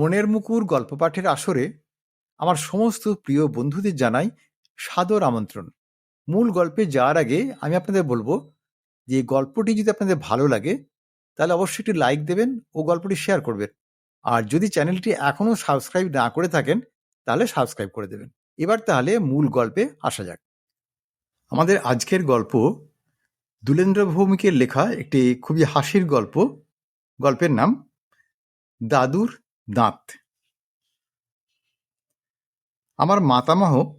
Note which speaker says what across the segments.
Speaker 1: মনের মুকুর গল্প পাঠের আসরে আমার সমস্ত প্রিয় বন্ধুদের জানাই সাদর আমন্ত্রণ। মূল গল্পে যাওয়ার আগে আমি আপনাদের বলব যে গল্পটি যদি আপনাদের ভালো লাগে, তাহলে অবশ্যই একটি লাইক দেবেন ও গল্পটি শেয়ার করবেন। আর যদি চ্যানেলটি এখনও সাবস্ক্রাইব না করে থাকেন, তাহলে সাবস্ক্রাইব করে দেবেন। এবার তাহলে মূল গল্পে আসা যাক। আমাদের আজকের গল্প দুলেন্দ্র ভৌমিকের লেখা একটি খুবই হাসির গল্প। গল্পের নাম, দাদুর দাঁত। আমার মাতামহ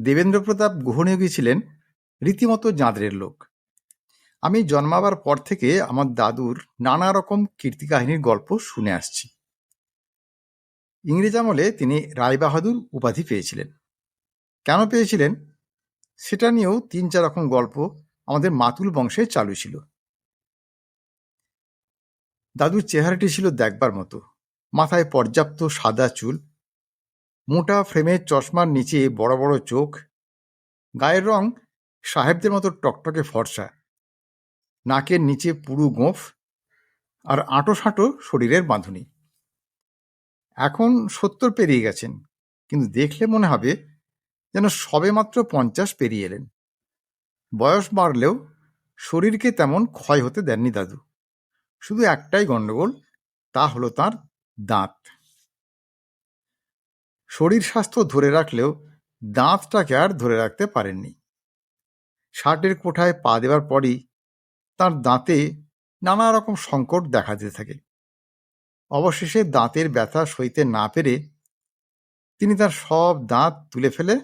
Speaker 1: দেবেন্দ্র প্রতাপ গুহনিয়োগী ছিলেন রীতিমতো জাঁদরের লোক। আমি জন্মাবার পর থেকে আমার দাদুর নানা রকম কীর্তিকাহিনীর গল্প শুনে আসছি। ইংরেজ আমলে তিনি রায়বাহাদুর উপাধি পেয়েছিলেন। কেন পেয়েছিলেন? সেটা নিয়েও তিন চার রকম গল্প আমাদের মাতুল বংশে চালু ছিল। দাদুর চেহারাটি ছিল দেখবার মতো। মাথায় পর্যাপ্ত সাদা চুল, মোটা ফ্রেমের চশমার নিচে বড় বড় চোখ, গায়ের রং সাহেবদের মতো টকটকে ফর্সা, নাকের নিচে পুরু গোঁফ আর আঁটো সাঁটো শরীরের বাঁধুনি। এখন সত্তর পেরিয়ে গেছেন, কিন্তু দেখলে মনে হবে যেন সবেমাত্র পঞ্চাশ পেরিয়ে এলেন। বয়স বাড়লেও শরীরকে তেমন ক্ষয় হতে দেননি দাদু। শুধু একটাই গণ্ডগোল, তা হলো তার দাঁত। শরীর স্বাস্থ্য ধরে রাখলেও দাঁতটাকে আর ধরে রাখতে পারেননি। শার্টের কোঠায় পা দেওয়ার পরই তার দাঁতে নানা রকম সংকট দেখা দিতে থাকে। অবশেষে দাঁতের ব্যথা সইতে না পেরে তিনি তার সব দাঁত তুলে ফেলে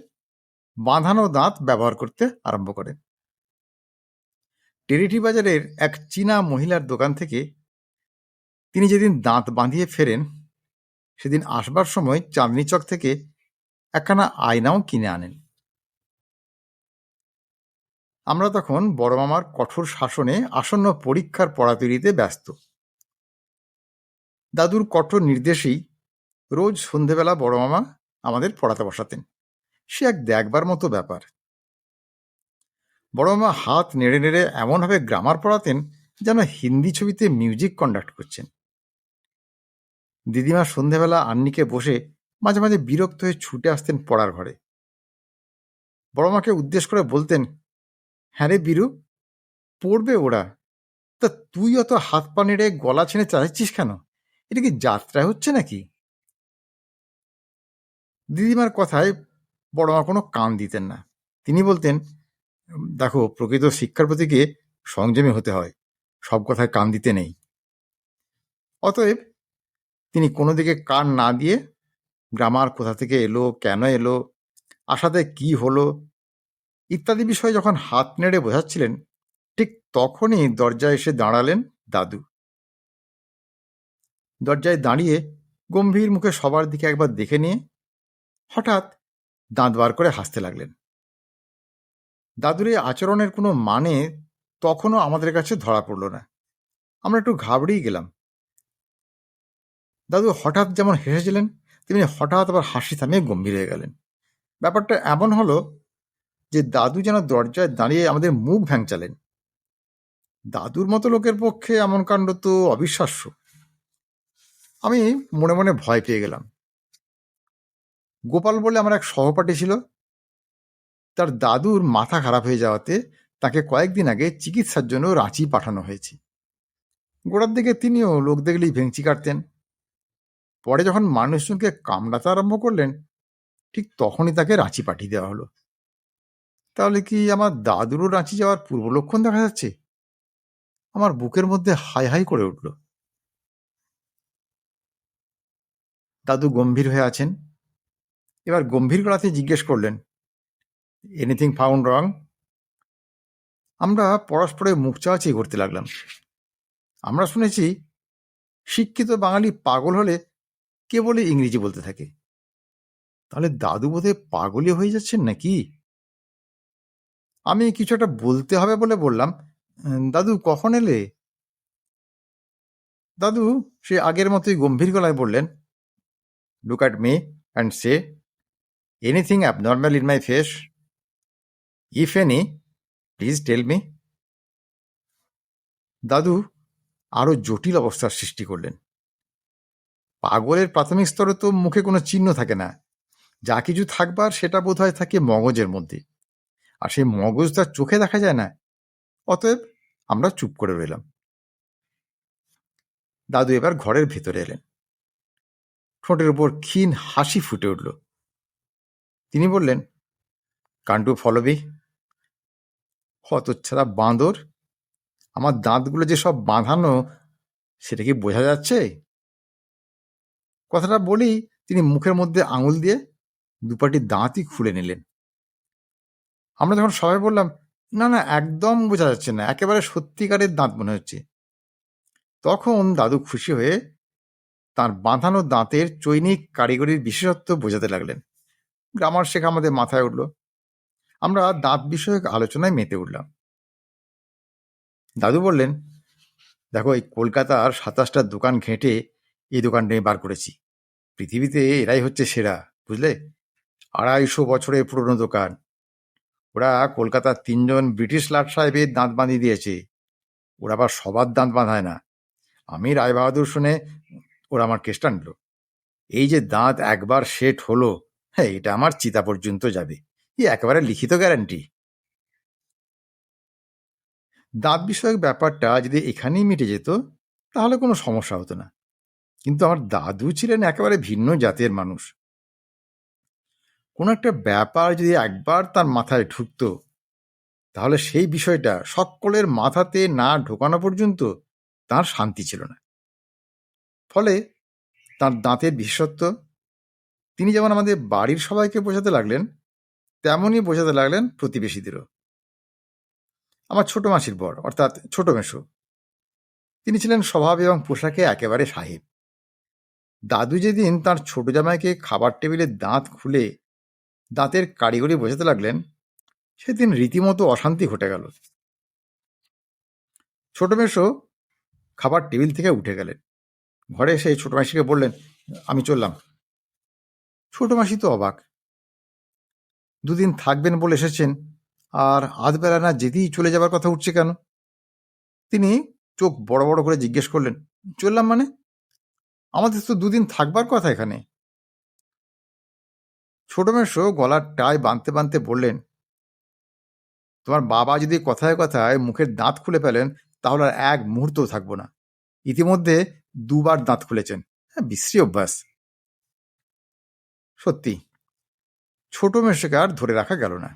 Speaker 1: বাঁধানো দাঁত ব্যবহার করতে আরম্ভ করেন। টেরিটি বাজারের এক চীনা মহিলার দোকান থেকে তিনি যেদিন দাঁত বাঁধিয়ে ফেরেন, সেদিন আসবার সময় চাঁদনি চক থেকে একখানা আয়নাও কিনে আনেন। আমরা তখন বড় মামার কঠোর শাসনে আসন্ন পরীক্ষার পড়া তৈরিতে ব্যস্ত। দাদুর কঠোর নির্দেশেই রোজ সন্ধেবেলা বড় মামা আমাদের পড়াতে বসাতেন। সে এক দেখবার মতো ব্যাপার। বড় মামা হাত নেড়ে নেড়ে এমনভাবে গ্রামার পড়াতেন যেন হিন্দি ছবিতে মিউজিক কন্ডাক্ট করছেন। দিদিমা সন্ধেবেলা আন্নিকে বসে মাঝে মাঝে বিরক্ত হয়ে ছুটে আসতেন পড়ার ঘরে। বড় মাকে উদ্দেশ্য করে বলতেন হ্যাঁ রে বীরু, পড়বে ওরা। তা তুই অত হাত পা নেড়ে গলা ছেড়ে চালাচ্ছিস কেন? এটা কি যাত্রা হচ্ছে নাকি? দিদিমার কথায় বড় মা কোনো কান দিতেন না। তিনি বলতেন, দেখো, প্রকৃত শিক্ষার প্রতি গিয়ে সংযমী হতে হয়। সব কথায় কান দিতে নেই। অতএব তিনি কোনো দিকে কান না দিয়ে গ্রামার কোথা থেকে এলো, কেন এলো আসাতে কি হলো ইত্যাদি বিষয়ে যখন হাত নেড়ে বোঝাচ্ছিলেন, ঠিক তখনই দরজায় এসে দাঁড়ালেন দাদু। দরজায় দাঁড়িয়ে গম্ভীর মুখে সবার দিকে একবার দেখে নিয়ে হঠাৎ দাঁত বার করে হাসতে লাগলেন। দাদুর এই আচরণের কোনো মানে তখনও আমাদের কাছে ধরা পড়ল না। আমরা একটু ঘাবড়েই গেলাম। দাদু, হঠাৎ যেমন হেসেছিলেন, তেমনি হঠাৎ আবার হাসি থামিয়ে গম্ভীর হয়ে গেলেন। ব্যাপারটা এমন হলো যে, দাদু যেন দরজায় দাঁড়িয়ে আমাদের মুখ ভ্যাংচালেন। দাদুর মতো লোকের পক্ষে এমন কাণ্ড তো অবিশ্বাস্য। আমি মনে মনে ভয় পেয়ে গেলাম। গোপাল বলে আমার এক সহপাঠী ছিল, তার দাদুর মাথা খারাপ হয়ে যাওয়াতে তাকে কয়েকদিন আগে চিকিৎসার জন্য রাঁচি পাঠানো হয়েছে। গোড়ার দিকে তিনিও লোক দেখলেই ভেঙচি কাটতেন। পরে যখন মানুষজনকে কামড়াতে আরম্ভ করলেন, ঠিক তখনই তাকে রাঁচি পাঠিয়ে দেওয়া হলো। তাহলে কি আমার দাদুরও রাঁচি যাওয়ার পূর্ব লক্ষণ দেখা যাচ্ছে? আমার বুকের মধ্যে হাই হাই করে উঠল। দাদু গম্ভীর হয়ে আছেন। এবার গম্ভীর গলাতে জিজ্ঞেস করলেন এনিথিং ফাউন্ড রং আমরা পরস্পরে মুখ চাওয়াচি করতে লাগলাম। আমরা শুনেছি, শিক্ষিত বাঙালি পাগল হলে কেবলই ইংরেজি বলতে থাকে। তাহলে দাদু বোধে পাগলই হয়ে যাচ্ছেন নাকি? আমি কিছু একটা বলতে হবে বলে বললাম। দাদু কখন এলে? দাদু, সে আগের মতোই গম্ভীর গলায় বললেন look at me and say anything abnormal in my face if any please tell me দাদু আরও জটিল অবস্থার সৃষ্টি করলেন। পাগলের প্রাথমিক স্তরে তো মুখে কোনো চিহ্ন থাকে না। যা কিছু থাকবার সেটা বোধ হয় থাকে মগজের মধ্যে। আর সেই মগজ তার চোখে দেখা যায় না। অতএব আমরা চুপ করে রইলাম। দাদু এবার ঘরের ভেতরে এলেন। ঠোঁটের উপর ক্ষীণ হাসি ফুটে উঠল। তিনি বললেন, কান্টু ফলবি হতচ্ছাড়া বাঁদর? আমার দাঁতগুলো যে সব বাঁধানো, সেটা কি বোঝা যাচ্ছে? কথাটা বলেই তিনি মুখের মধ্যে আঙুল দিয়ে দুপাটি দাঁতই খুলে নিলেন। আমরা যখন সবাই বললাম, না না, একদম বোঝা যাচ্ছে না, একেবারে সত্যিকারের দাঁত মনে হচ্ছে। তখন দাদু খুশি হয়ে তার বাঁধানো দাঁতের চৈনিক কারিগরির বিশেষত্ব বোঝাতে লাগলেন। গ্রামার শেখা আমাদের মাথায় উঠল। আমরা দাঁত বিষয়ক আলোচনায় মেতে উঠলাম। দাদু বললেন, দেখো, এই কলকাতার সাতাশটা দোকান ঘেঁটে এই দোকানটা আমি বার করেছি। পৃথিবীতে এরাই হচ্ছে সেরা, বুঝলে? আড়াইশো বছরের পুরনো দোকান। ওরা কলকাতার তিনজন ব্রিটিশ লাট সাহেবের দাঁত বাঁধিয়ে দিয়েছে। ওরা আবার সবার দাঁত বাঁধায় না। আমি রায় বাহাদুর শুনে ওরা আমার কেসটা নিল এই যে দাঁত একবার সেট হলো হ্যাঁ এটা আমার চিতা পর্যন্ত যাবে। এই একেবারে লিখিত গ্যারান্টি। দাঁত বিষয়ক ব্যাপারটা যদি এখানেই মিটে যেত, তাহলে কোনো সমস্যা হতো না। কিন্তু আমার দাদু ছিলেন একেবারে ভিন্ন জাতের মানুষ। কোনো একটা ব্যাপার যদি একবার তার মাথায় ঢুকত, তাহলে সেই বিষয়টা সকলের মাথাতে না ঢোকানো পর্যন্ত তার শান্তি ছিল না। ফলে তার দাঁতের বিশেষত্ব, তিনি যেমন আমাদের বাড়ির সবাইকে বোঝাতে লাগলেন, তেমনই বোঝাতে লাগলেন প্রতিবেশীদেরও। আমার ছোট মাসির বর, অর্থাৎ ছোট মেশো তিনি ছিলেন স্বভাব এবং পোশাকে একেবারে সাহেব। দাদু যেদিন তার ছোট জামাইকে খাবার টেবিলে দাঁত খুলে দাঁতের কারিগরি বোঝাতে লাগলেন, সেদিন রীতিমতো অশান্তি ঘটে গেল। ছোট মেশো খাবার টেবিল থেকে উঠে গেলেন। ঘরে এসে ছোট মাসিকে বললেন, আমি চললাম। ছোট মাসি তো অবাক। দুদিন থাকবেন বলে এসেছেন, আর আধবেলা না যেতেই চলে যাবার কথা উঠছে কেন? তিনি চোখ বড় বড় করে জিজ্ঞেস করলেন, চললাম মানে? আমাদের তো দুদিন থাকবার কথা এখানে। ছোট মেশো গলার টাই বাঁধতে বাঁধতে বললেন, তোমার বাবা যদি কথায় কথায় মুখের দাঁত খুলে ফেলেন, তাহলে আর এক মুহূর্তও থাকব না। ইতিমধ্যে দুবার দাঁত খুলেছেন। হ্যাঁ বিশ্রী অভ্যাস। সত্যি, ছোট মেশোকে আর ধরে রাখা গেল না।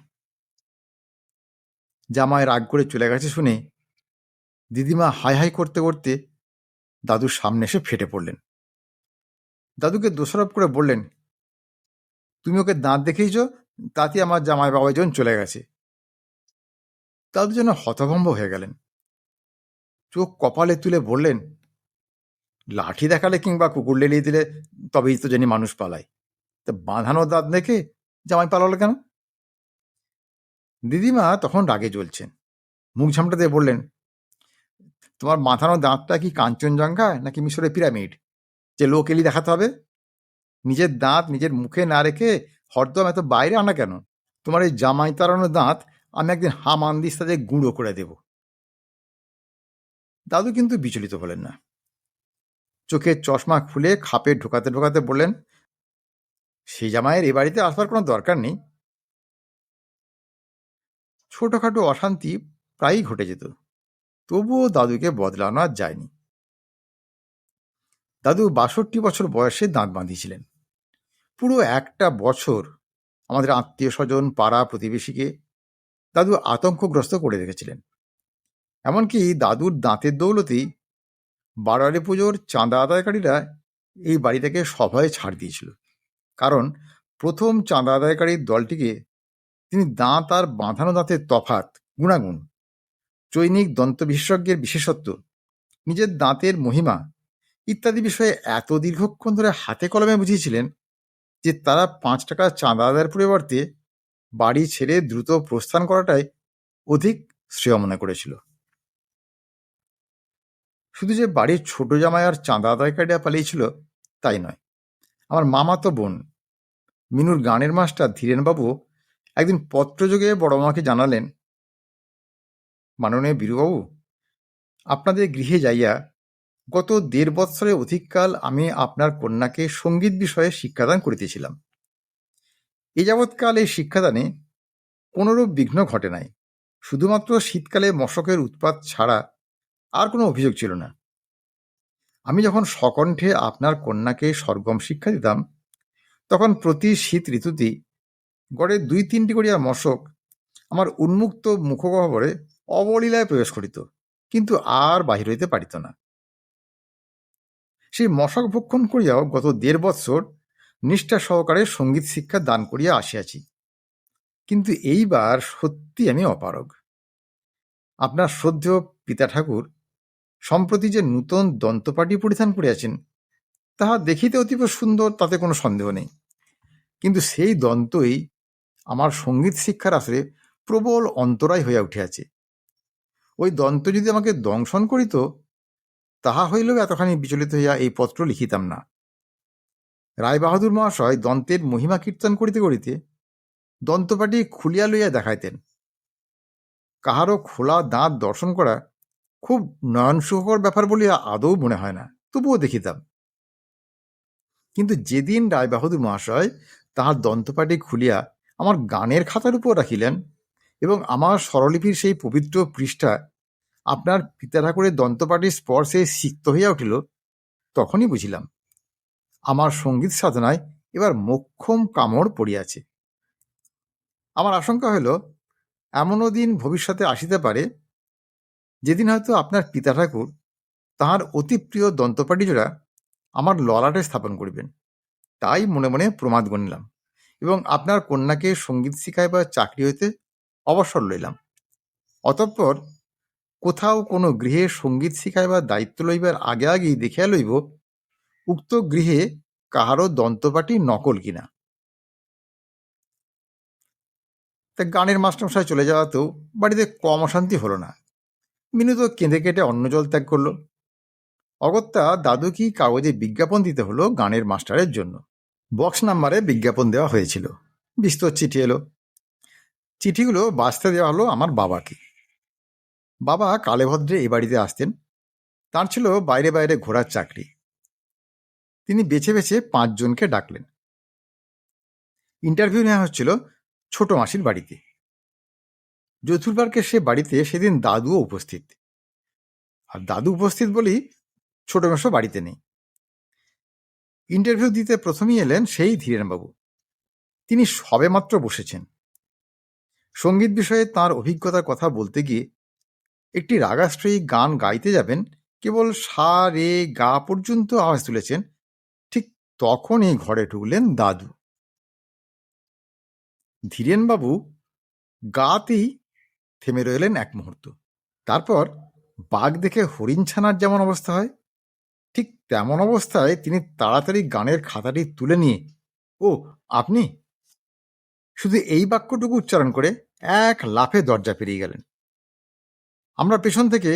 Speaker 1: জামায় রাগ করে চলে গেছে শুনে দিদিমা হাই হাই করতে করতে দাদুর সামনে এসে ফেটে পড়লেন। দাদুকে দোষারোপ করে বললেন, তুমি ওকে দাঁত দেখেইছ তাতে আমার জামাই বাবা জন চলে গেছে। দাদু যেন হতভম্ব হয়ে গেলেন। চোখ কপালে তুলে বললেন, লাঠি দেখালে কিংবা কুকুর লেলিয়ে দিলে তবেই তো জানি মানুষ পালায়। তা বাঁধানো দাঁত দেখে জামাই পালালো কেন? দিদিমা তখন রাগে জ্বলছেন। মুখ ঝামটা দিয়ে বললেন, তোমার মাথানো দাঁতটা কি কাঞ্চনজঙ্ঘা নাকি মিশরের পিরামিড? যে লোক এলি দেখাতে হবে? নিজের দাঁত নিজের মুখে না রেখে হরদম এত বাইরে আনা কেন? তোমার এই জামাই তাড়ানো দাঁত আমি একদিন হাম আন্দিস তাদের গুঁড়ো করে দেব। দাদু কিন্তু বিচলিত হলেন না। চোখের চশমা খুলে খাপে ঢোকাতে ঢোকাতে বললেন সেই জামাইয়ের এ বাড়িতে আসবার কোনো দরকার নেই। ছোটখাটো অশান্তি প্রায়ই ঘটে যেত। তবুও দাদুকে বদলানো আর যায়নি। দাদু বাষট্টি বছর বয়সে দাঁত বাঁধিয়েছিলেন। পুরো একটা বছর আমাদের আত্মীয় স্বজন পাড়া প্রতিবেশীকে দাদু আতঙ্কগ্রস্ত করে রেখেছিলেন। এমনকি দাদুর দাঁতের দৌলতেই বারোয়ারি পুজোর চাঁদা আদায়কারীরা এই বাড়িটাকে সভায় ছাড় দিয়েছিল। কারণ প্রথম চাঁদা আদায়কারীর দলটিকে তিনি দাঁত আর বাঁধানো দাঁতের তফাত গুণাগুণ, চৈনিক দন্ত বিশেষজ্ঞের বিশেষত্ব, নিজের দাঁতের মহিমা ইত্যাদি বিষয়ে এত দীর্ঘক্ষণ ধরে হাতে কলমে বুঝিয়েছিলেন যে তারা পাঁচ টাকা চাঁদা আদায়ের পরিবর্তে বাড়ি ছেড়ে দ্রুত প্রস্থান করাটাই অধিক শ্রেয় মনে করেছিল। শুধু যে বাড়ির ছোট জামাই আর চাঁদা আদায়কারীরা পালিয়েছিল তাই নয়। আমার মামাতো বোন, মিনুর গানের মাস্টার ধীরেনবাবু একদিন পত্রযোগে বড় মাকে জানালেন, মাননীয় বীরুবাবু, আপনাদের গৃহে যাইয়া গত দেড় বৎসরের অধিককাল আমি আপনার কন্যাকে সংগীত বিষয়ে শিক্ষাদান করিতেছিলাম। এ যাবৎকাল এই শিক্ষাদানে কোনরূপ বিঘ্ন ঘটে নাই। শুধুমাত্র শীতকালে মশকের উৎপাত ছাড়া আর কোনো অভিযোগ ছিল না। আমি যখন সকণ্ঠে আপনার কন্যাকে সরগম শিক্ষা দিতাম, তখন প্রতি শীত ঋতুতেই গড়ে দুই তিনটি করিয়া মশক আমার উন্মুক্ত মুখগহ্বরে অবলীলায় প্রবেশ করিত, কিন্তু আর বাহির হইতে পারিত না। সেই মশক ভক্ষণ করিয়াও গত দেড় বৎসর নিষ্ঠা সহকারে সংগীত শিক্ষা দান করিয়া আসিয়াছি। কিন্তু এইবার সত্যি আমি অপারগ। আপনার শ্রদ্ধেয় পিতা ঠাকুর, সম্প্রতি যে নূতন দন্তপাটি পরিধান করিয়াছেন, তাহা দেখিতে অতীব সুন্দর, তাতে কোনো সন্দেহ নেই। কিন্তু সেই দন্তই আমার সংগীত শিক্ষার আসরে প্রবল অন্তরায় হইয়া উঠিয়াছে। ওই দন্ত যদি আমাকে দংশন করিত তাহা হইলেও এতখানি বিচলিত হইয়া এই পত্র লিখিতাম না। রায়বাহাদুর মহাশয় দন্তের মহিমা কীর্তন করিতে করিতে দন্তপাটি খুলিয়া লইয়া দেখাইতেন। কাহারও খোলা দাঁত দর্শন করা খুব নয়নসুখকর ব্যাপার বলিয়া আদৌ মনে হয় না, তবুও দেখিতাম। কিন্তু যেদিন রায়বাহাদুর মহাশয় তাহার দন্তপাটি খুলিয়া আমার গানের খাতার উপর রাখিলেন এবং আমার স্বরলিপির সেই পবিত্র পৃষ্ঠা আপনার পিতা ঠাকুরের দন্তপাটির স্পর্শে সিক্ত হইয়া উঠিল, তখনই বুঝিলাম, আমার সংগীত সাধনায় এবার মোক্ষম কামড় পড়িয়াছে। আমার আশঙ্কা হইল, এমনও দিন ভবিষ্যতে আসিতে পারে, যেদিন হয়তো আপনার পিতা ঠাকুর তাহার অতি প্রিয় দন্তপাটি জোড়া আমার ললাটে স্থাপন করিবেন। তাই মনে মনে প্রমাদ গণিলাম এবং আপনার কন্যাকে সংগীত শিখাইবার চাকরি হইতে অবসর লইলাম। অতঃপর কোথাও কোনো গৃহে সংগীত শিখাইবার দায়িত্ব লইবার আগে আগেই দেখিয়া লইব, উক্ত গৃহে কাহারও দন্তপাটি নকল কিনা। তা গানের মাস্টারমশাই চলে যাওয়াতেও বাড়িতে কম অশান্তি হলো না। মিনু তো কেঁদে কেটে অন্ন জল ত্যাগ করল। অগত্যা দাদু কি কাগজে বিজ্ঞাপন দিতে হলো গানের মাস্টারের জন্য। বক্স নাম্বারে বিজ্ঞাপন দেওয়া হয়েছিল। বিস্তর চিঠি এলো। চিঠিগুলো বাঁচতে দেওয়া হলো আমার বাবাকে। বাবা কালেভদ্রে এ বাড়িতে আসতেন। তার ছিল বাইরে বাইরে ঘোরার চাকরি। তিনি বেছে বেছে পাঁচজনকে ডাকলেন। ইন্টারভিউ নেওয়া হচ্ছিল ছোট মাসির বাড়িতে। যথুরবারকে সে বাড়িতে সেদিন দাদুও উপস্থিত। আর দাদু উপস্থিত বলেই ছোট মেশো বাড়িতে নেই। ইন্টারভিউ দিতে প্রথমেই এলেন সেই ধীরেনবাবু। তিনি সবেমাত্র বসেছেন। সংগীত বিষয়ে তার অভিজ্ঞতার কথা বলতে গিয়ে একটি রাগাশ্রয়ী গান গাইতে যাবেন, কেবল সা, রে, গা পর্যন্ত আওয়াজ তুলেছেন, ঠিক তখনই ঘরে ঢুকলেন দাদু। ধীরেনবাবু গাতেই থেমে রইলেন এক মুহূর্ত। তারপর বাঘ দেখে হরিণ ছানার যেমন অবস্থা হয়, ঠিক তেমন অবস্থায় তিনি তাড়াতাড়ি গানের খাতাটি তুলে নিয়ে, ও, আপনি? শুধু এই বাক্যটুকু উচ্চারণ করে এক লাফে দরজা পেরিয়ে গেলেন। আমরা পেছন থেকে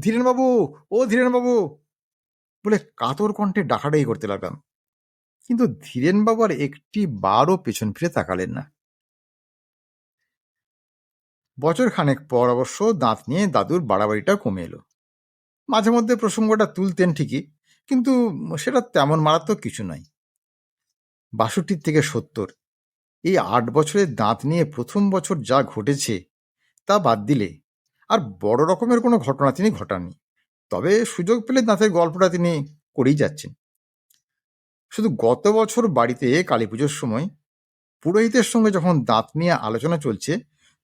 Speaker 1: ধীরেনবাবু, ও ধীরেনবাবু! বলে কাতর কণ্ঠে ডাকাডাকি করতে লাগলাম। কিন্তু ধীরেনবাবু আর একটি বারও পেছন ফিরে তাকালেন না। বছর খানেক পর অবশ্য দাঁত নিয়ে দাদুর বাড়াবাড়িটা কমে এলো। মাঝে মধ্যে প্রসঙ্গটা তুলতেন ঠিকই, কিন্তু সেটা তেমন মারাত্মক কিছু নয়। বাষট্টির থেকে সত্তর, এই আট বছরের দাঁত নিয়ে প্রথম বছর যা ঘটেছে, তা বাদ দিলে আর বড় রকমের কোনো ঘটনা তিনি ঘটাননি। তবে সুযোগ পেলে দাঁতের গল্পটা তিনি করেই যাচ্ছেন। শুধু গত বছর বাড়িতে কালী পুজোর সময় পুরোহিতের সঙ্গে যখন দাঁত নিয়ে আলোচনা চলছে,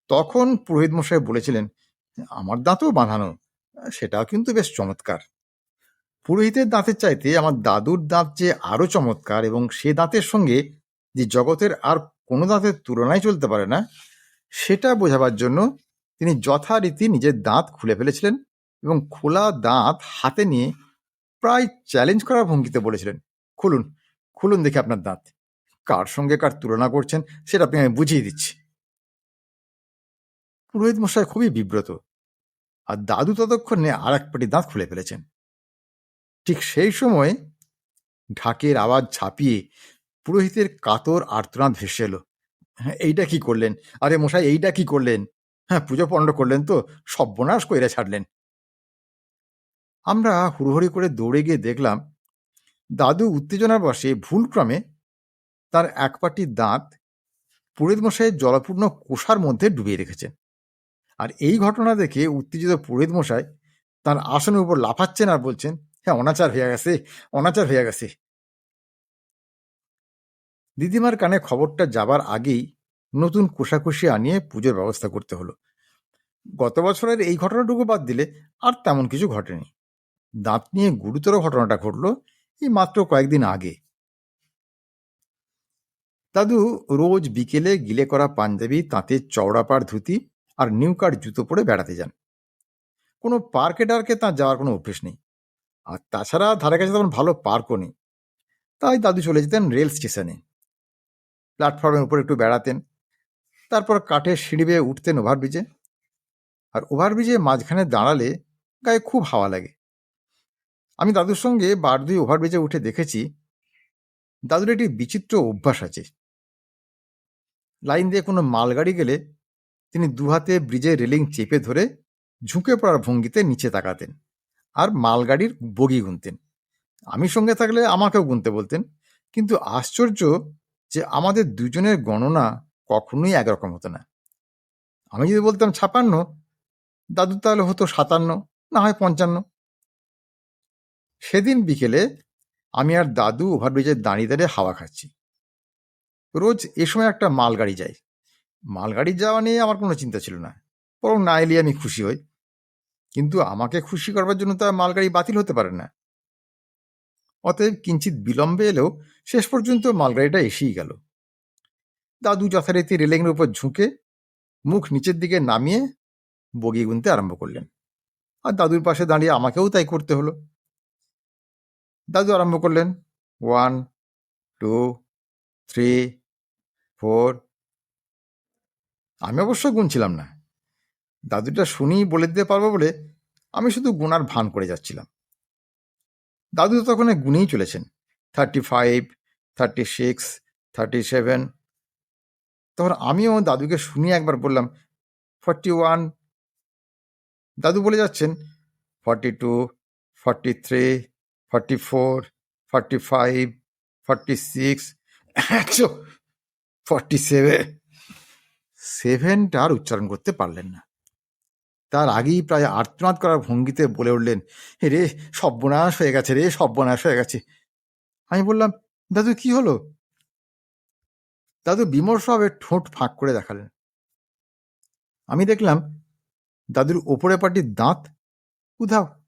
Speaker 1: তখন পুরোহিত মশাই বলেছিলেন, আমার দাঁতও বাঁধানো, সেটাও কিন্তু বেশ চমৎকার। পুরোহিতের দাঁতের চাইতে আমার দাদুর দাঁত যে আরও চমৎকার এবং সে দাঁতের সঙ্গে যে জগতের আর কোনো দাঁতের তুলনায় চলতে পারে না, সেটা বোঝাবার জন্য তিনি যথারীতি নিজের দাঁত খুলে ফেলেছিলেন এবং খোলা দাঁত হাতে নিয়ে প্রায় চ্যালেঞ্জ করার ভঙ্গিতে বলেছিলেন, খুলুন খুলুন দেখে আপনার দাঁত। কার সঙ্গে কার তুলনা করছেন সেটা আপনি আমি বুঝিয়ে দিচ্ছি। পুরোহিত মশাই খুবই বিব্রত আর দাদু ততক্ষণে আর এক পেটি দাঁত খুলে ফেলেছেন। ঠিক সেই সময় ঢাকের আওয়াজ ছাপিয়ে পুরোহিতের কাতর আর্তনাদ ভেসে এলো, এইটা কি করলেন? আরে মশাই, এইটা কি করলেন? হ্যাঁ পুজো পণ্ড করলেন তো, সর্বনাশ কইরা ছাড়লেন। আমরা হুড়োহুড়ি করে দৌড়ে গিয়ে দেখলাম, দাদু উত্তেজনার বসে ভুলক্রমে তার এক পাটি দাঁত পুরোহিত মশাইয়ের জলপূর্ণ কোষার মধ্যে ডুবিয়ে রেখেছেন। আর এই ঘটনা দেখে উত্তেজিত পুরোহিত মশাই তার আসনের উপর লাফাচ্ছেন আর বলছেন হ্যাঁ অনাচার হয়ে গেছে, অনাচার হয়ে গেছে। দিদিমার কানে খবরটা যাবার আগেই নতুন কোষাকুষি আনিয়ে পুজোর ব্যবস্থা করতে হলো। গত বছরের এই ঘটনাটুকু বাদ দিলে আর তেমন কিছু ঘটেনি। দাঁত নিয়ে গুরুতর ঘটনাটা ঘটলো এই মাত্র কয়েকদিন আগে। দাদু রোজ বিকেলে গিলে করা পাঞ্জাবি তাঁতের চওড়াপাড় ধুতি আর নিউ কাট জুতো পরে বেড়াতে যান। কোনো পার্কে টার্কে তাঁর যাওয়ার কোনো অভ্যেস নেই। আর তাছাড়া ধারে কাছে তেমন ভালো পার্কও নেই। তাই দাদু চলে যেতেন রেল স্টেশনে। প্ল্যাটফর্মের উপর একটু বেড়াতেন। তারপর কাঠের সিঁড়ি বেয়ে উঠতেন ওভারব্রিজে। আর ওভারব্রিজে মাঝখানে দাঁড়ালে গায়ে খুব হাওয়া লাগে। আমি দাদুর সঙ্গে বার দুই ওভারব্রিজে উঠে দেখেছি, দাদুর একটি বিচিত্র অভ্যাস আছে। লাইন দিয়ে কোনো মালগাড়ি গেলে তিনি দুহাতে ব্রিজে রেলিং চেপে ধরে ঝুঁকে পড়ার ভঙ্গিতে নিচে তাকাতেন আর মালগাড়ির বগি গুনতেন। আমি সঙ্গে থাকলে আমাকেও গুনতে বলতেন। কিন্তু আশ্চর্য যে আমাদের দুজনের গণনা কখনোই একরকম হতো না। আমি যদি বলতাম ছাপান্ন, দাদু তাহলে হতো সাতান্ন, না হয় পঞ্চান্ন। সেদিন বিকেলে আমি আর দাদু ওভারব্রিজে দাঁড়িয়ে দাঁড়িয়ে হাওয়া খাচ্ছি। রোজ এ সময় একটা মালগাড়ি যায়। মালগাড়ি যাওয়া নিয়ে আমার কোনো চিন্তা ছিল না, বরং না এলে আমি খুশি হই। কিন্তু আমাকে খুশি করবার জন্য তো আর মালগাড়ি বাতিল হতে পারে না। অতএব কিঞ্চিত বিলম্বে এলেও শেষ পর্যন্ত মালগাড়িটা এসেই গেল। দাদু যথারীতি রেলিংয়ের উপর ঝুঁকে মুখ নিচের দিকে নামিয়ে বগি গুনতে আরম্ভ করলেন। আর দাদুর পাশে দাঁড়িয়ে আমাকেও তাই করতে হলো। দাদু আরম্ভ করলেন, ওয়ান, টু, থ্রি, ফোর। আমি অবশ্য গুনছিলাম না। দাদুটা শুনি বলে দিতে পারব বলে আমি শুধু গুনার ভান করে যাচ্ছিলাম। দাদু তখন গুনেই চলেছেন। Thirty five, thirty six, thirty seven তখন আমিও দাদুকে শুনিয়ে একবার বললাম, ফর্টি ওয়ান দাদু বলে যাচ্ছেন, forty two, forty three, forty four, forty five, forty six একশো ফর্টি সেভেন। সেভেনটা আর উচ্চারণ করতে পারলেন না। তার আগেই প্রায় আর্তনাদ করার ভঙ্গিতে বলে উঠলেন রে, সর্বনাশ হয়ে গেছে রে, সর্বনাশ হয়ে গেছে। আমি বললাম, দাদু, কি হলো? দাদু বিমর্ষভাবে ঠোঁট ফাঁক করে দেখালেন। আমি দেখলাম দাদুর ওপরে পাটির দাঁত। উধাও।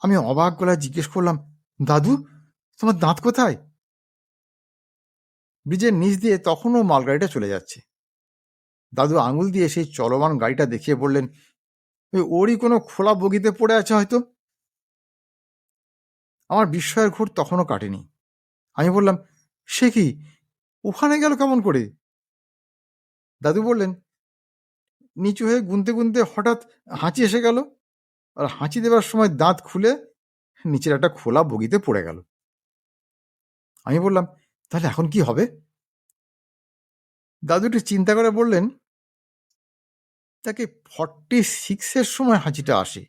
Speaker 1: আমি অবাক গলায় জিজ্ঞেস করলাম, দাদু, তোমার দাঁত কোথায়? ব্রিজের নিচ দিয়ে তখনও মালগাড়িটা চলে যাচ্ছে। দাদু আঙুল দিয়ে সেই চলমান গাড়িটা দেখিয়ে বললেন, ওই ওরই কোনো খোলা বগিতে পড়ে আছে হয়তো? আমার বিস্ময়ের ঘোর তখনও কাটেনি। আমি বললাম, সে কি? ওখানে গেল কেমন করে? দাদু বললেন, নিচু হয়ে গুনতে গুনতে হঠাৎ হাঁচি এসে গেল আর হাঁচি দেবার সময় দাঁত খুলে নিচের একটা খোলা বগিতে পড়ে গেল। আমি বললাম, তাহলে এখন কি হবে? দাদু একটু চিন্তা করে বললেন, তাকে ফর্টি সিক্সের সময় হাঁচিটা আসে।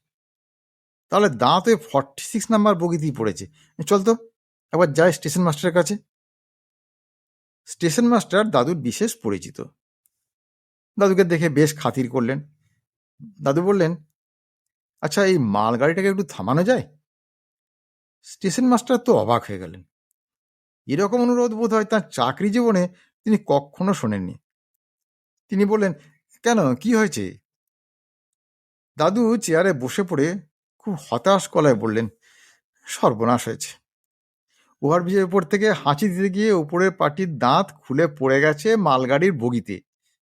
Speaker 1: তাহলে দাঁত ফর্টি সিক্স নাম্বার বগিতেই পড়েছে। চল তো, একবার যাই স্টেশন মাস্টারের কাছে। স্টেশন মাস্টার দাদুর বিশেষ পরিচিত। দাদুকে দেখে বেশ খাতির করলেন। দাদু বললেন আচ্ছা এই মালগাড়িটাকে একটু থামানো যায়? স্টেশন মাস্টার তো অবাক হয়ে গেলেন। এরকম অনুরোধ বোধ হয় তার চাকরি জীবনে তিনি কখনো শোনেননি। তিনি বললেন, কেন? কি হয়েছে? দাদু চেয়ারে বসে পড়ে খুব হতাশ কলায় বললেন, সর্বনাশ হয়েছে। ওভার ব্রিজের উপর থেকে হাঁচি দিতে গিয়ে উপরের পাটির দাঁত খুলে পড়ে গেছে মালগাড়ির বগিতে।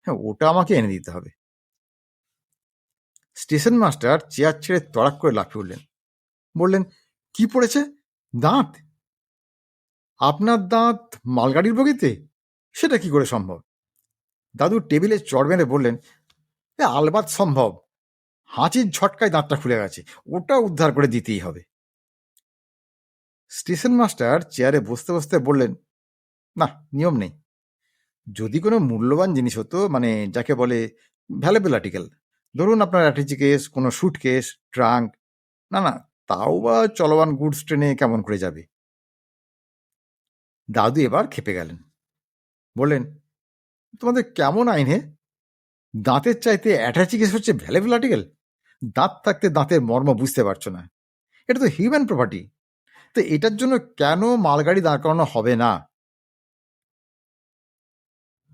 Speaker 1: হ্যাঁ ওটা আমাকে এনে দিতে হবে। স্টেশন মাস্টার চেয়ার ছেড়ে তড়াক করে লাফিয়ে উঠলেন। বললেন, কি পড়েছে? দাঁত? আপনার দাঁত মালগাড়ির বগিতে? সেটা কি করে সম্ভব? দাদু টেবিলে চড় মেরে বললেন আলবাত সম্ভব। হাঁচির ঝটকায় দাঁতটা খুলে গেছে। ওটা উদ্ধার করে দিতেই হবে। স্টেশন মাস্টার চেয়ারে বসতে বসতে বললেন, না, নিয়ম নেই। যদি কোনো মূল্যবান জিনিস হতো মানে যাকে বলে ভ্যালুয়েবল আর্টিকেল ধরুন আপনার অ্যাটিজি কেস, কোনো স্যুট কেস ট্রাঙ্ক না না, তাও বা চলমান গুডস ট্রেনে কেমন করে যাবে? দাদু এবার খেপে গেলেন। বললেন, তোমাদের কেমন আইন হে? দাঁতের চাইতে অ্যাটাচি কেস হচ্ছে ভ্যালেবল আর্টিকেল দাঁত থাকতে দাঁতের মর্ম বুঝতে পারছ না। এটা তো হিউম্যান প্রপার্টি তো এটার জন্য কেন মালগাড়ি দাঁড় করানো হবে না?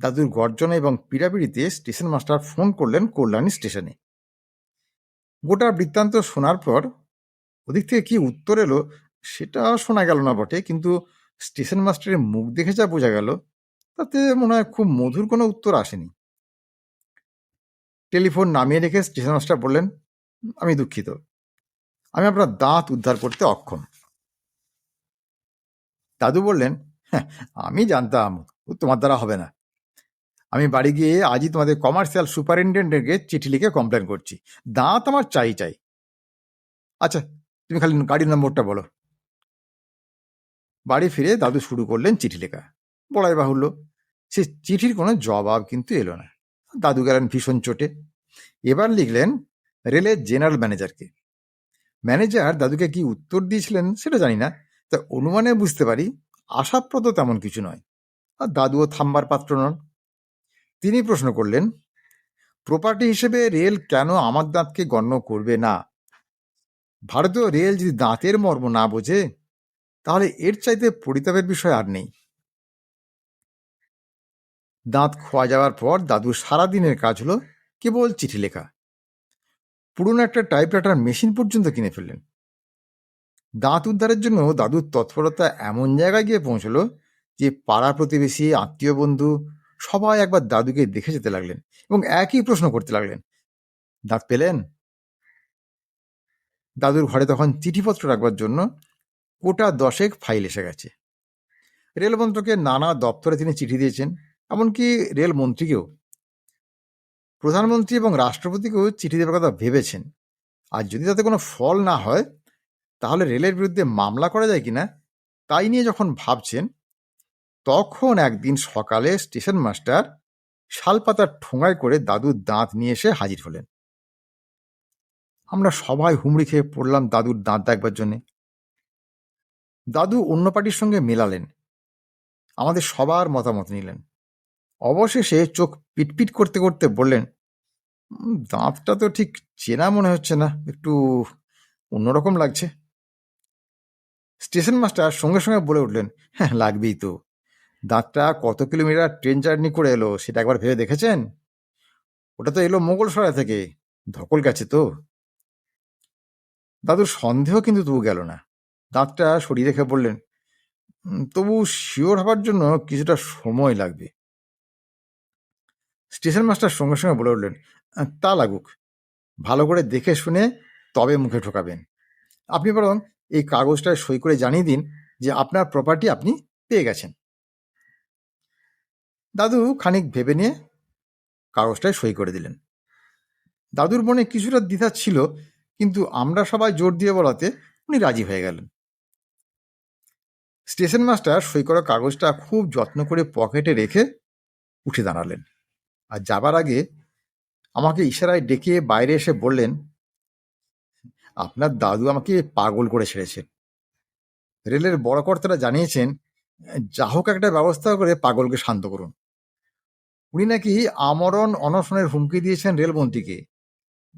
Speaker 1: দাদুর গর্জনা এবং পিড়াপিড়িতে স্টেশন মাস্টার ফোন করলেন কল্যাণী স্টেশনে। গোটা বৃত্তান্ত শোনার পর ওদিক থেকে কি উত্তর এলো সেটা শোনা গেল না বটে, কিন্তু স্টেশন মাস্টারের মুখ দেখে যা বোঝা গেল, তাতে মনে হয় খুব মধুর কোনো উত্তর আসেনি। টেলিফোন নামিয়ে রেখে স্টেশন মাস্টার বললেন, আমি দুঃখিত। আমি আপনার দাঁত উদ্ধার করতে অক্ষম। দাদু বললেন "হ্যাঁ, আমি জানতাম তোমার দ্বারা হবে না। আমি বাড়ি গিয়ে আজই তোমাদের কমার্শিয়াল সুপারিনটেন্ডেন্টকে চিঠি লিখে কমপ্লেন করছি। দাঁত আমার চাই চাই। আচ্ছা তুমি খালি গাড়ির নম্বরটা বলো। বাড়ি ফিরে দাদু শুরু করলেন চিঠি লেখা। বলাই বাহুল্য সে চিঠির কোনো জবাব কিন্তু এলো না। দাদু গেলেন ভীষণ চোটে। এবার লিখলেন রেলের জেনারেল ম্যানেজারকে ম্যানেজার দাদুকে কি উত্তর দিয়েছিলেন সেটা জানি না। তা অনুমানে বুঝতে পারি আশাপ্রদ তেমন কিছু নয়। আর দাদুও থাম্বার পাত্র নন। তিনি প্রশ্ন করলেন প্রপার্টি হিসেবে রেল কেন আমার দাঁতকে গণ্য করবে না? ভারতীয় রেল যদি দাঁতের মর্ম না বোঝে, তাহলে এর চাইতে পরিতাপের বিষয় আর নেই। দাঁত খোয়া যাওয়ার পর দাদুর সারাদিনের কাজ হলো কেবল চিঠি লেখা। পুরনো একটা টাইপরাইটার মেশিন পর্যন্ত কিনে ফেললেন। দাঁত উদ্ধারের জন্য দাদুর তৎপরতা এমন জায়গায় গিয়ে পৌঁছলো যে পাড়া প্রতিবেশী, আত্মীয় বন্ধু সবাই একবার দাদুকে দেখে যেতে লাগলেন এবং একই প্রশ্ন করতে লাগলেন। দাঁত পেলেন? দাদুর ঘরে তখন চিঠিপত্র রাখবার জন্য কোটা দশেক ফাইল এসে গেছে। রেলমন্ত্রকে নানা দপ্তরে তিনি চিঠি দিয়েছেন, এমনকি রেল মন্ত্রীকেও। প্রধানমন্ত্রী এবং রাষ্ট্রপতিকেও চিঠি দেওয়ার কথা ভেবেছেন। আর যদি তাতে কোনো ফল না হয় তাহলে রেলের বিরুদ্ধে মামলা করা যায় কিনা? তাই নিয়ে যখন ভাবছেন, তখন একদিন সকালে স্টেশন মাস্টার শালপাতার ঠোঙায় করে দাদুর দাঁত নিয়ে এসে হাজির হলেন। আমরা সবাই হুমড়ি খেয়ে পড়লাম দাদুর দাঁত দেখবার জন্যে। দাদু অন্য পার্টির সঙ্গে মেলালেন। আমাদের সবার মতামত নিলেন। অবশেষে চোখ পিটপিট করতে করতে বললেন দাঁতটা তো ঠিক চেনা মনে হচ্ছে না, একটু অন্যরকম লাগছে। স্টেশন মাস্টার সঙ্গে সঙ্গে বলে উঠলেন হ্যাঁ লাগবেই তো। দাঁতটা কত কিলোমিটার ট্রেন জার্নি করে এলো, সেটা একবার ভেবে দেখেছেন? ওটা তো এলো মোগলসরাই থেকে, ধকল গেছে তো। দাদুর সন্দেহ কিন্তু তবু গেল না। দাঁতটা সরিয়ে রেখে বললেন তবু শিওর হবার জন্য কিছুটা সময় লাগবে। স্টেশন মাস্টার সঙ্গে সঙ্গে বলে উঠলেন তা লাগুক। ভালো করে দেখে শুনে তবে মুখে ঠোকাবেন আপনি বরং এই কাগজটায় সই করে জানিয়ে দিন যে আপনার প্রপার্টি আপনি পেয়ে গেছেন। দাদু খানিক ভেবে নিয়ে কাগজটায় সই করে দিলেন। দাদুর মনে কিছুটা দ্বিধা ছিল, কিন্তু আমরা সবাই জোর দিয়ে বলাতে উনি রাজি হয়ে গেলেন। স্টেশন মাস্টার সই করা কাগজটা খুব যত্ন করে পকেটে রেখে উঠে দাঁড়ালেন। আর যাবার আগে আমাকে ইশারায় ডেকে বাইরে এসে বললেন আপনার দাদু আমাকে পাগল করে ছেড়েছে। রেলের বড় কর্তারা জানিয়েছেন, যা হোক একটা ব্যবস্থা করে পাগলকে শান্ত করুন। উনি নাকি আমরণ অনশনের হুমকি দিয়েছেন রেলমন্ত্রীকে।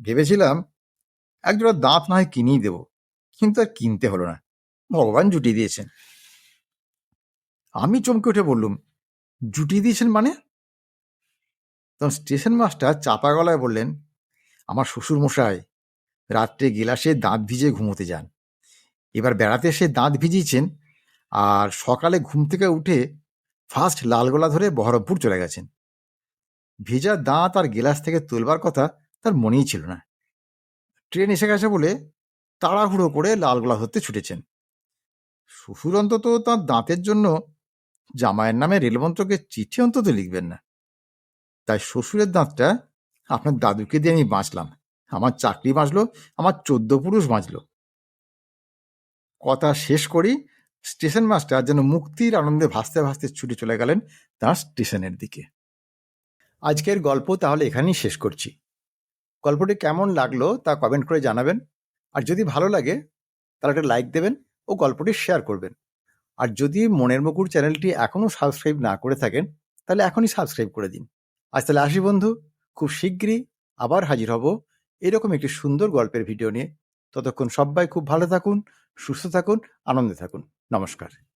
Speaker 1: ভেবেছিলাম, একজোড়া দাঁত না হয় কিনেই দেব। কিন্তু আর কিনতে হলো না। ভগবান জুটিয়ে দিয়েছেন। আমি চমকে উঠে বললুম জুটিয়ে দিয়েছেন মানে? তখন স্টেশন মাস্টার চাপা গলায় বললেন, আমার শ্বশুর মশাই রাত্রে গিলাসে দাঁত ভিজে ঘুমোতে যান। এবার বেড়াতে এসে দাঁত ভিজিয়েছেন আর সকালে ঘুম থেকে উঠে ফার্স্ট লালগোলা ধরে বহরমপুর চলে গেছেন। ভেজা দাঁত আর গিলাস থেকে তুলবার কথা তার মনেই ছিল না। ট্রেন এসে গেছে বলে তাড়াহুড়ো করে লালগোলা ধরতে ছুটেছেন। শ্বশুর অন্তত তাঁর দাঁতের জন্য জামাইয়ের নামে রেলমন্ত্রকে চিঠি অন্তত লিখবেন না। তাই শ্বশুরের দাঁতটা আপনার দাদুকে দিয়ে আমি বাঁচলাম। আমার চাকরি বাঁচলো, আমার চোদ্দ পুরুষ বাঁচলো। কথা শেষ করি, স্টেশন মাস্টার যেন মুক্তির আনন্দে ভাসতে ভাসতে ছুটে চলে গেলেন তার স্টেশনের দিকে। আজকের গল্প তাহলে এখানেই শেষ করছি। গল্পটি কেমন লাগল তা কমেন্ট করে জানাবেন। আর যদি ভালো লাগে, তাহলে একটা লাইক দেবেন ও গল্পটি শেয়ার করবেন। আর যদি মনের মুকুর চ্যানেলটি এখনও সাবস্ক্রাইব না করে থাকেন, তাহলে এখনই সাবস্ক্রাইব করে দিন। আজ তাহলে আসি বন্ধু, খুব শীঘ্রই আবার হাজির হব এরকম একটি সুন্দর গল্পের ভিডিও নিয়ে। ততক্ষণ সবাই খুব ভালো থাকুন, সুস্থ থাকুন, আনন্দে থাকুন। নমস্কার।